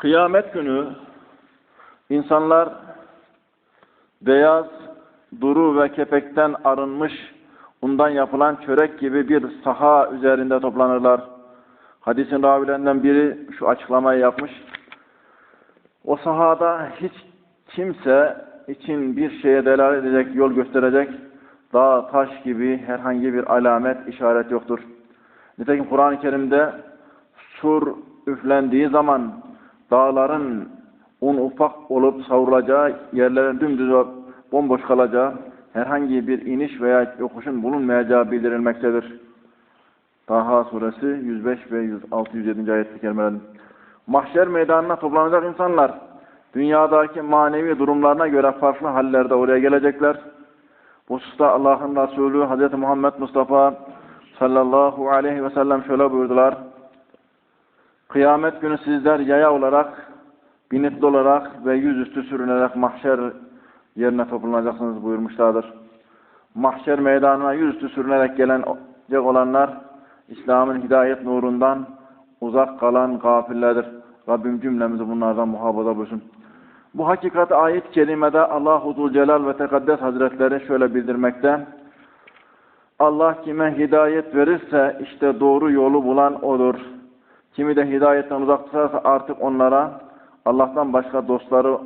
Kıyamet günü insanlar beyaz, duru ve kepekten arınmış, undan yapılan çörek gibi bir saha üzerinde toplanırlar. Hadisin ravilerinden biri şu açıklamayı yapmış. O sahada hiç kimse için bir şeye delalet edecek, yol gösterecek dağ, taş gibi herhangi bir alamet, işaret yoktur. Nitekim Kur'an-ı Kerim'de sur üflendiği zaman dağların un ufak olup savrulacağı, yerlerin dümdüz olup bomboş kalacağı, herhangi bir iniş veya yokuşun bulunmayacağı bildirilmektedir. Taha suresi 105 ve 106 107. ayet-i. Mahşer meydanına toplanacak insanlar, dünyadaki manevi durumlarına göre farklı hallerde oraya gelecekler. Bu hususta Allah'ın Resulü Hz. Muhammed Mustafa sallallahu aleyhi ve sellem şöyle buyurdular. Kıyamet günü sizler yaya olarak, binitli olarak ve yüzüstü sürünerek mahşer yerine toplanacaksınız buyurmuşlardır. Mahşer meydanına yüzüstü sürünerek gelecek olanlar, İslam'ın hidayet nurundan uzak kalan gafillerdir. Rabbim cümlemizi bunlardan muhafaza buyursun. Bu hakikat ayet-i kerimede Allah-u Celal ve Tekaddes Hazretleri şöyle bildirmekte. Allah kime hidayet verirse işte doğru yolu bulan odur. Kimi de hidayetten uzak tutarsa artık onlara Allah'tan başka dostları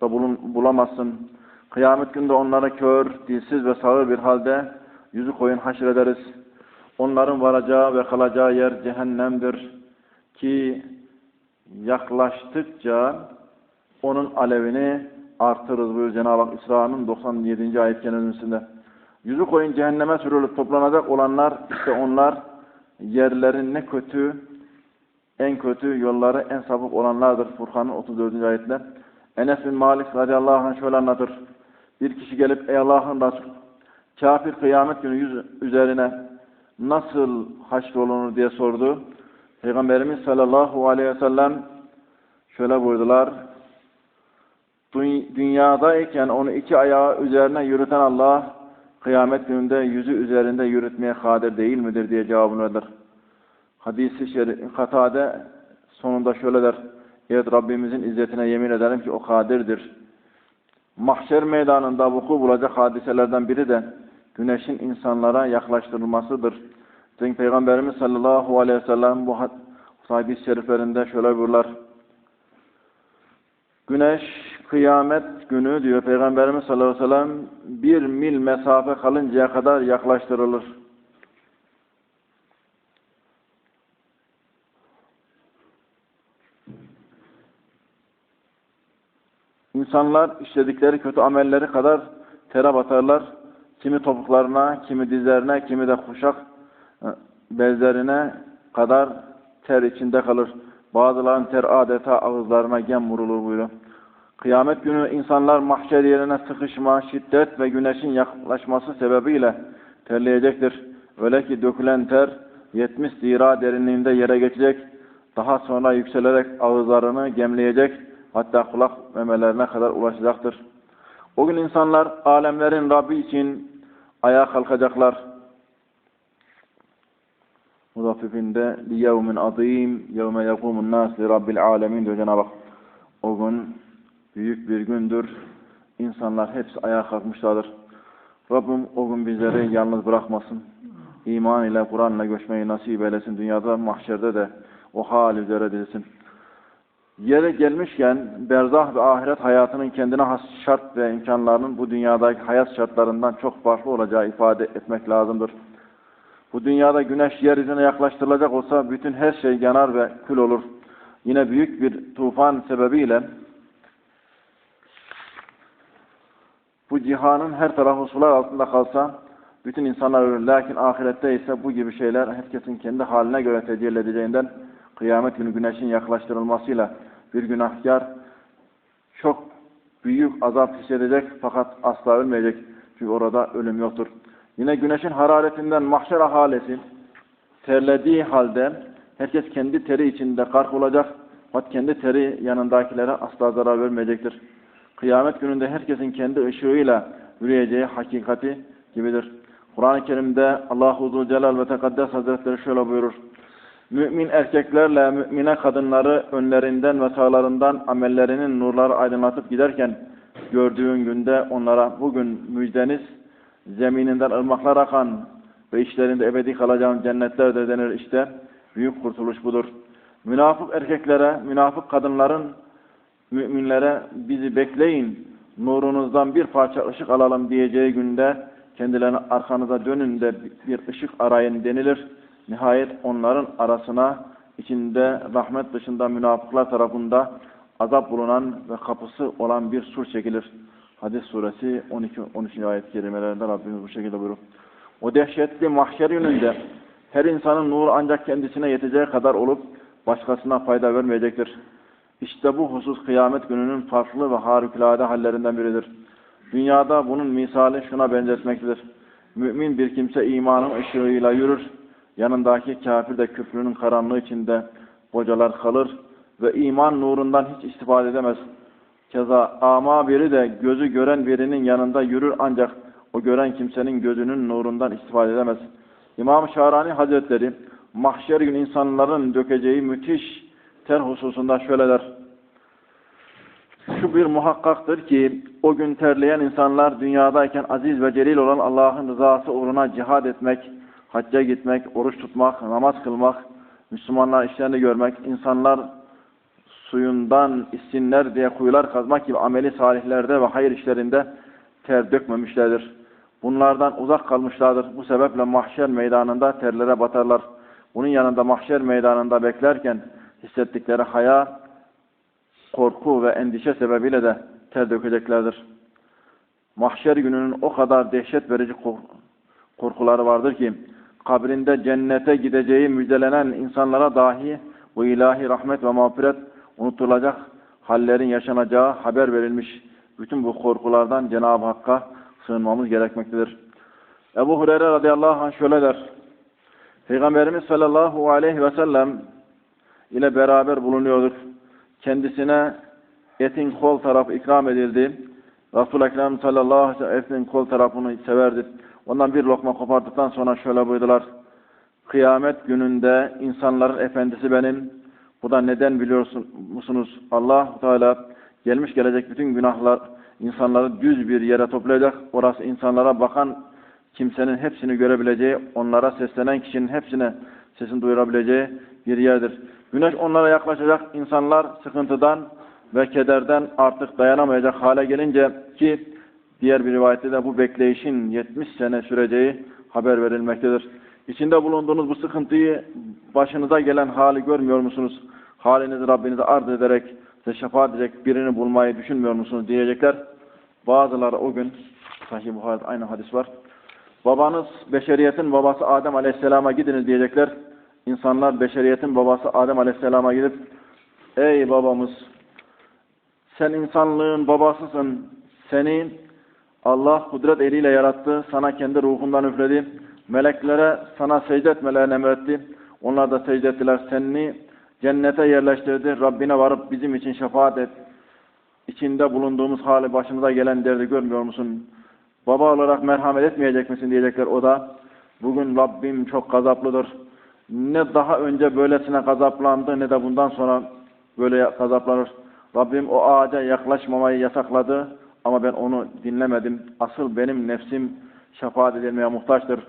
da bulun, bulamazsın. Kıyamet günde onlara kör, dilsiz ve sağır bir halde yüzü koyun haşrederiz. Onların varacağı ve kalacağı yer cehennemdir. Ki yaklaştıkça onun alevini artırırız buyur Cenab-ı Hak İsra'nın 97. ayet kelimesinde. Yüzü koyun cehenneme sürülüp toplanacak olanlar işte onlar yerlerin ne kötü en kötü yolları en sapık olanlardır. Furkan'ın 34. ayette. Enes bin Malik radıyallahu anh şöyle anlatır. Bir kişi gelip ey Allah'ın Resulü kafir kıyamet günü yüz üzerine nasıl haşrolunur diye sordu. Peygamberimiz sallallahu aleyhi ve sellem şöyle buyurdular. Dünyadayken onu iki ayağı üzerine yürüten Allah kıyamet gününde yüzü üzerinde yürütmeye kadir değil midir diye cevabını verir. Hadisi şerif Katade sonunda şöyle der. Evet Rabbimizin izzetine yemin ederim ki o kadirdir. Mahşer meydanında vuku bulacak hadiselerden biri de güneşin insanlara yaklaştırılmasıdır. Çünkü Peygamberimiz sallallahu aleyhi ve sellem bu hadis-i şeriflerinde şöyle buyurlar. Güneş kıyamet günü diyor Peygamberimiz sallallahu aleyhi ve sellem bir mil mesafe kalıncaya kadar yaklaştırılır. İnsanlar işledikleri kötü amelleri kadar tere batarlar. Kimi topuklarına, kimi dizlerine, kimi de kuşak e, bezlerine kadar ter içinde kalır. Bazıların ter adeta ağızlarına gem vurulur buyuruyor. Kıyamet günü insanlar mahşer yerine sıkışma, şiddet ve güneşin yaklaşması sebebiyle terleyecektir. Öyle ki dökülen ter 70 zira derinliğinde yere geçecek. Daha sonra yükselerek ağızlarını gemleyecek. Hatta kulak memelerine kadar ulaşacaktır. O gün insanlar alemlerin Rabbi için ayağa kalkacaklar. Muzaffifinde li yevmin azim yevme yekumun nas li rabbil alemin diyor Cenab-ı Hak. O gün büyük bir gündür. İnsanlar hepsi ayağa kalkmışlardır. Rabbim o gün bizleri yalnız bırakmasın. İman ile Kur'an ile göçmeyi nasip eylesin. Dünyada mahşerde de o hal üzere dilsin. Yere gelmişken berzah ve ahiret hayatının kendine has şart ve imkanlarının bu dünyadaki hayat şartlarından çok farklı olacağı ifade etmek lazımdır. Bu dünyada güneş yeryüzüne yaklaştırılacak olsa bütün her şey yanar ve kül olur. Yine büyük bir tufan sebebiyle bu cihanın her tarafı sular altında kalsa bütün insanlar ölür. Lakin ahirette ise bu gibi şeyler herkesin kendi haline göre tecelli edeceğinden kıyamet günü güneşin yaklaştırılmasıyla bir günahkar çok büyük azap hissedecek fakat asla ölmeyecek. Çünkü orada ölüm yoktur. Yine güneşin hararetinden mahşer ahalesi terlediği halde herkes kendi teri içinde kark olacak. Fakat kendi teri yanındakilere asla zarar vermeyecektir. Kıyamet gününde herkesin kendi ışığıyla yürüyeceği hakikati gibidir. Kur'an-ı Kerim'de Allah-u Celal ve Tekaddes Hazretleri şöyle buyurur. Mümin erkeklerle mümine kadınları önlerinden ve sağlarından amellerinin nurları aydınlatıp giderken gördüğün günde onlara bugün müjdeniz zemininden ırmaklar akan ve işlerinde ebedi kalacağın cennetler de denir işte. Büyük kurtuluş budur. Münafık erkeklere, münafık kadınların müminlere bizi bekleyin, nurunuzdan bir parça ışık alalım diyeceği günde kendilerine arkanıza dönün de bir ışık arayın denilir. Nihayet onların arasına içinde rahmet dışında münafıklar tarafında azap bulunan ve kapısı olan bir sur çekilir. Hadis suresi 12 13. ayet-i kerimelerinde Rabbimiz bu şekilde buyurur. O dehşetli mahşer gününde her insanın nuru ancak kendisine yeteceği kadar olup başkasına fayda vermeyecektir. İşte bu husus kıyamet gününün farklı ve harikulade hallerinden biridir. Dünyada bunun misali şuna benzetmektedir. Mümin bir kimse imanın ışığıyla yürür. Yanındaki kafir de küfrünün karanlığı içinde bocalar kalır ve iman nurundan hiç istifade edemez. Keza ama biri de gözü gören birinin yanında yürür ancak o gören kimsenin gözünün nurundan istifade edemez. İmam Şahrani Hazretleri mahşer gün insanların dökeceği müthiş ter hususunda şöyle der. Şu bir muhakkaktır ki o gün terleyen insanlar dünyadayken aziz ve celil olan Allah'ın rızası uğruna cihad etmek, hacca gitmek, oruç tutmak, namaz kılmak, Müslümanlar işlerini görmek, insanlar suyundan issinler diye kuyular kazmak gibi ameli salihlerde ve hayır işlerinde ter dökmemişlerdir. Bunlardan uzak kalmışlardır. Bu sebeple mahşer meydanında terlere batarlar. Bunun yanında mahşer meydanında beklerken hissettikleri haya, korku ve endişe sebebiyle de ter dökeceklerdir. Mahşer gününün o kadar dehşet verici korkuları vardır ki, kabrinde cennete gideceği müjdelenen insanlara dahi bu ilahi rahmet ve mağfiret unutulacak hallerin yaşanacağı haber verilmiş. Bütün bu korkulardan Cenab-ı Hakk'a sığınmamız gerekmektedir. Ebu Hureyre radıyallahu anh şöyle der. Peygamberimiz sallallahu aleyhi ve sellem ile beraber bulunuyorduk. Kendisine etin kol tarafı ikram edildi. Resul-i Ekrem sallallahu aleyhi ve sellem etin kol tarafını severdi. Ondan bir lokma kopardıktan sonra şöyle buyurdular. Kıyamet gününde insanların efendisi benim. Bu da neden biliyorsun musunuz? Allah Teala gelmiş gelecek bütün günahlar insanları düz bir yere toplayacak. Orası insanlara bakan kimsenin hepsini görebileceği, onlara seslenen kişinin hepsine sesini duyurabileceği bir yerdir. Güneş onlara yaklaşacak. insanlar sıkıntıdan ve kederden artık dayanamayacak hale gelince ki diğer bir rivayette de bu bekleyişin 70 sene süreceği haber verilmektedir. İçinde bulunduğunuz bu sıkıntıyı başınıza gelen hali görmüyor musunuz? Halinizi Rabbinize arz ederek size şefaat edecek birini bulmayı düşünmüyor musunuz diyecekler. Bazıları o gün Sahih Buhari'de aynı hadis var. Babanız beşeriyetin babası Adem Aleyhisselam'a gidiniz diyecekler. İnsanlar beşeriyetin babası Adem Aleyhisselam'a gidip Ey babamız sen insanlığın babasısın. Seni Allah kudret eliyle yarattı. Sana kendi ruhundan üfledi. Meleklere sana secde etmelerini emretti. Onlar da secde ettiler. Seni cennete yerleştirdi. Rabbine varıp bizim için şefaat et. İçinde bulunduğumuz hali başımıza gelen derdi görmüyor musun? Baba olarak merhamet etmeyecek misin diyecekler. O da bugün Rabbim çok gazaplıdır. Ne daha önce böylesine gazaplandı ne de bundan sonra böyle gazaplanır. Rabbim o ağaca yaklaşmamayı yasakladı ama ben onu dinlemedim. Asıl benim nefsim şefaat edilmeye muhtaçtır.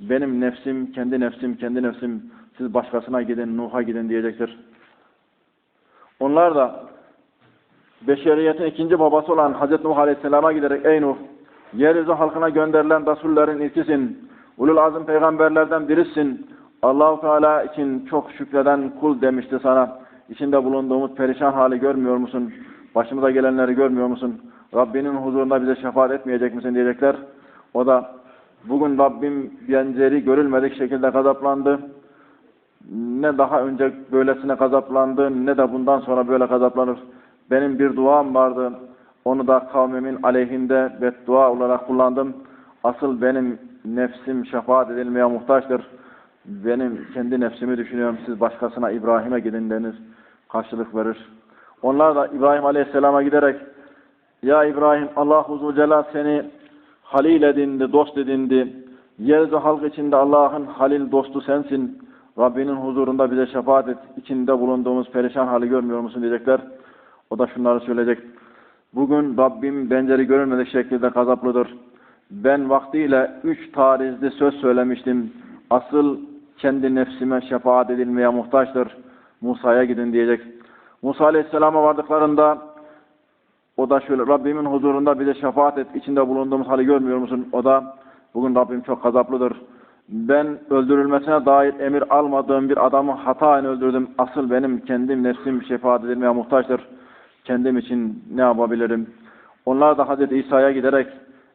Benim nefsim, kendi nefsim, kendi nefsim. Siz başkasına gidin, Nuh'a gidin diyecektir. Onlar da beşeriyetin ikinci babası olan Hazreti Nuh Aleyhisselam'a giderek ey Nuh yeryüzü halkına gönderilen Resullerin ilkisin. Ulul azim peygamberlerden birisin. Allahu Teala için çok şükreden kul demişti sana. İçinde bulunduğumuz perişan hali görmüyor musun? Başımıza gelenleri görmüyor musun? Rabbinin huzurunda bize şefaat etmeyecek misin diyecekler. O da bugün Rabbim benzeri görülmedik şekilde gazaplandı. Ne daha önce böylesine gazaplandı ne de bundan sonra böyle gazaplanır. Benim bir duam vardı. Onu da kavmimin aleyhinde beddua olarak kullandım. Asıl benim nefsim şefaat edilmeye muhtaçtır. Benim kendi nefsimi düşünüyorum. Siz başkasına İbrahim'e gidin deniz karşılık verir. Onlar da İbrahim Aleyhisselam'a giderek Ya İbrahim Allah Uzun Celal seni halil edindi, dost edindi. Yeryüzü halk içinde Allah'ın halil dostu sensin. Rabbinin huzurunda bize şefaat et. İçinde bulunduğumuz perişan hali görmüyor musun diyecekler. O da şunları söyleyecek. Bugün Rabbim benzeri görülmedik şekilde gazaplıdır. Ben vaktiyle üç tarizli söz söylemiştim. Asıl kendi nefsime şefaat edilmeye muhtaçtır. Musa'ya gidin diyecek. Musa Aleyhisselam'a vardıklarında o da şöyle Rabbimin huzurunda bize şefaat et. İçinde bulunduğumuz hali görmüyor musun? O da bugün Rabbim çok gazaplıdır. Ben öldürülmesine dair emir almadığım bir adamı hataen öldürdüm. Asıl benim kendim nefsim şefaat edilmeye muhtaçtır. Kendim için ne yapabilirim? Onlar da Hazreti İsa'ya giderek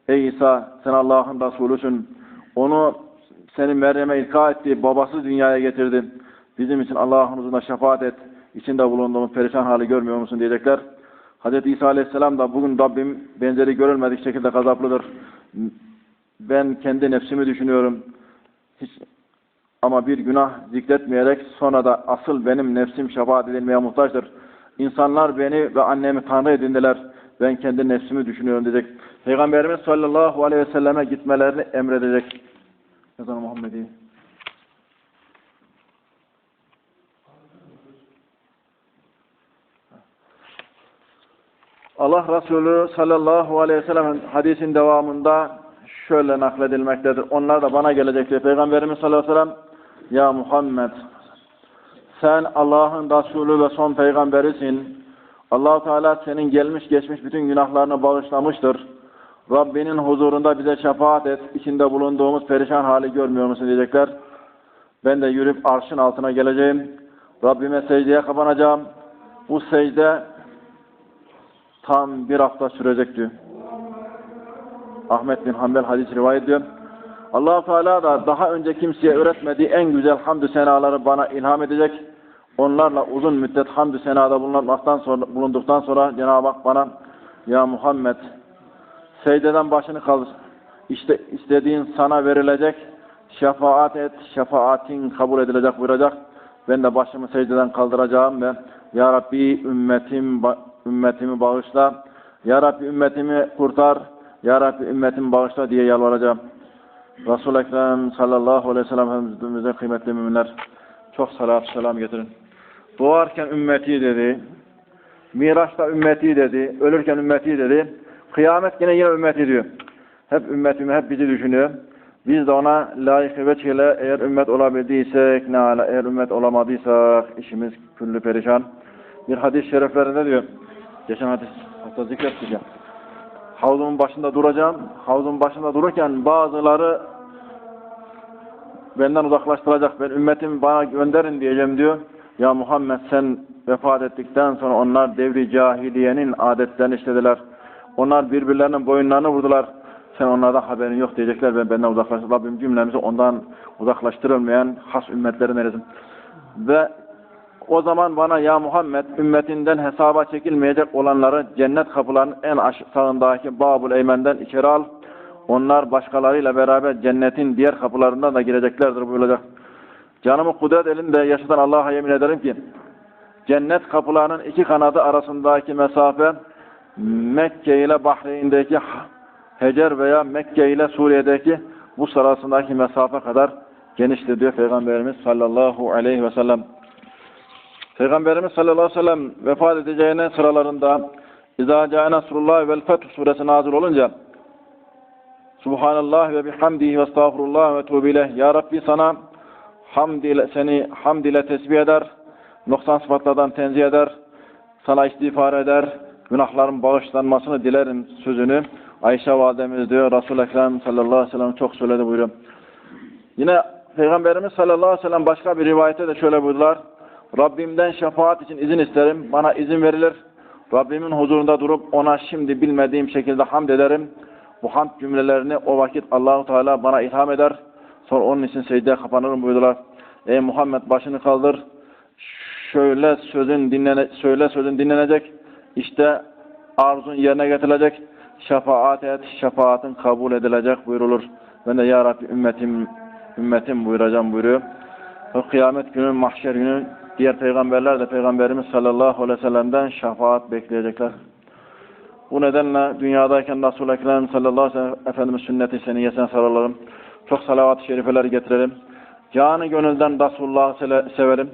Ey İsa sen Allah'ın Resulüsün. Onu seni Meryem'e ilka etti. Babası dünyaya getirdi. Bizim için Allah'ın huzurunda şefaat et. İçinde bulunduğumuz perişan hali görmüyor musun diyecekler. Hz. İsa Aleyhisselam da bugün Rabbim benzeri görülmedik şekilde gazaplıdır. Ben kendi nefsimi düşünüyorum. Hiç, ama bir günah zikretmeyerek sonra da asıl benim nefsim şefaat edilmeye muhtaçtır. İnsanlar beni ve annemi Tanrı edindiler. Ben kendi nefsimi düşünüyorum diyecek. Peygamberimiz sallallahu aleyhi ve selleme gitmelerini emredecek. Ezan-ı Muhammedi. Allah Resulü sallallahu aleyhi ve sellem hadisin devamında şöyle nakledilmektedir. Onlar da bana gelecektir. Peygamberimiz sallallahu aleyhi ve sellem Ya Muhammed sen Allah'ın Resulü ve son peygamberisin. allah Teala senin gelmiş geçmiş bütün günahlarını bağışlamıştır. Rabbinin huzurunda bize şefaat et. İçinde bulunduğumuz perişan hali görmüyor musun diyecekler. Ben de yürüp arşın altına geleceğim. Rabbime secdeye kapanacağım. Bu secde tam bir hafta sürecekti. Ahmet bin Hanbel hadis rivayet ediyor. allah Teala da daha önce kimseye öğretmediği en güzel hamdü senaları bana ilham edecek. Onlarla uzun müddet hamdü senada bulunmaktan sonra, bulunduktan sonra Cenab-ı Hak bana Ya Muhammed secdeden başını kaldır. İşte istediğin sana verilecek. Şefaat et. Şefaatin kabul edilecek buyuracak. Ben de başımı secdeden kaldıracağım ve Ya Rabbi ümmetim ümmetimi bağışla. Ya Rabbi ümmetimi kurtar. Ya Rabbi ümmetimi bağışla diye yalvaracağım. Resul-i Ekrem sallallahu aleyhi ve sellem Efendimiz'e kıymetli müminler çok salat selam getirin. Doğarken ümmeti dedi. Miraçta ümmeti dedi. Ölürken ümmeti dedi. Kıyamet yine yine ümmeti diyor. Hep ümmetimi, hep bizi düşünüyor. Biz de ona layık veçile eğer ümmet olabildiysek ne ala, eğer ümmet olamadıysak işimiz küllü perişan. Bir hadis şereflerinde diyor. Geçen hadis hatta zikrettik ya. Havzumun başında duracağım. Havzumun başında dururken bazıları benden uzaklaştıracak. Ben ümmetimi bana gönderin diyeceğim diyor. Ya Muhammed sen vefat ettikten sonra onlar devri cahiliyenin adetlerini işlediler. Onlar birbirlerinin boyunlarını vurdular. Sen onlardan haberin yok diyecekler. Ben benden uzaklaştır. Rabbim cümlemizi ondan uzaklaştırılmayan has ümmetlerin eylesin. Ve o zaman bana ya Muhammed ümmetinden hesaba çekilmeyecek olanları cennet kapılarının en aşağısındaki Babul Eymen'den içeri al. Onlar başkalarıyla beraber cennetin diğer kapılarından da gireceklerdir buyuracak. Canımı kudret elinde yaşatan Allah'a yemin ederim ki cennet kapılarının iki kanadı arasındaki mesafe Mekke ile Bahreyn'deki Hecer veya Mekke ile Suriye'deki bu arasındaki mesafe kadar geniştir diyor Peygamberimiz sallallahu aleyhi ve sellem. Peygamberimiz sallallahu aleyhi ve sellem vefat edeceğine sıralarında İzâ câe nasrullah vel feth suresi nazil olunca Subhanallah ve bihamdihi ve estağfurullah ve tuğbileh. Ya Rabbi sana hamd ile, seni hamd ile tesbih eder, noksan sıfatlardan tenzih eder, sana istiğfar eder, günahların bağışlanmasını dilerim sözünü Ayşe validemiz diyor, Resul-i Ekrem sallallahu aleyhi ve sellem çok söyledi buyuruyor. Yine Peygamberimiz sallallahu aleyhi ve sellem başka bir rivayette de şöyle buyurdular. Rabbimden şefaat için izin isterim, bana izin verilir. Rabbimin huzurunda durup ona şimdi bilmediğim şekilde hamd ederim. Bu hamd cümlelerini o vakit Allahu Teala bana ilham eder. Sonra onun için secdeye kapanırım buyurdular. Ey Muhammed başını kaldır. Şöyle sözün dinlene söyle sözün dinlenecek. İşte arzun yerine getirilecek. Şefaat et, şefaatin kabul edilecek buyurulur. Ben de ya Rabbi ümmetim ümmetim buyuracağım buyuruyor. O kıyamet günü, mahşer günü diğer peygamberler de Peygamberimiz sallallahu aleyhi ve sellem'den şefaat bekleyecekler. Bu nedenle dünyadayken Resul-i Ekrem sallallahu aleyhi ve sellem Efendimiz sünneti seniyesine sarılalım. Çok salavat-ı şerifeler getirelim. Canı gönülden Resulullah'ı severim.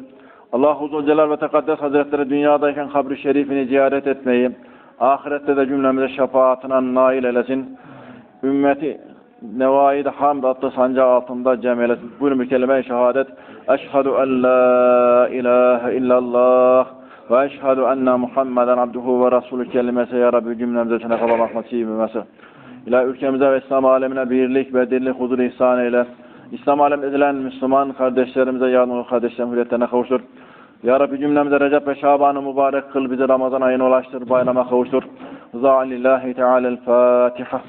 Allah Uzun Celal ve Tekaddes Hazretleri dünyadayken kabri şerifini ziyaret etmeyi, ahirette de cümlemize şefaatine nail eylesin. Ümmeti Nevaid Hamd adlı sancağı altında cem eylesin. Buyurun kelime-i şehadet. Eşhedü en la ilahe illallah ve eşhedü enne Muhammeden abduhu ve rasulü kelimesi ya Rabbi cümlemize cennet Allah nasip etmesi. İlah ülkemize ve İslam alemine birlik ve dirlik huzur ihsan eyle. İslam alem edilen Müslüman kardeşlerimize yardım kardeşlerim hürriyetlerine kavuştur. Ya Rabbi cümlemize Recep ve Şaban'ı mübarek kıl bizi Ramazan ayına ulaştır, bayrama kavuştur. Rıza lillahi teala'l-Fatiha.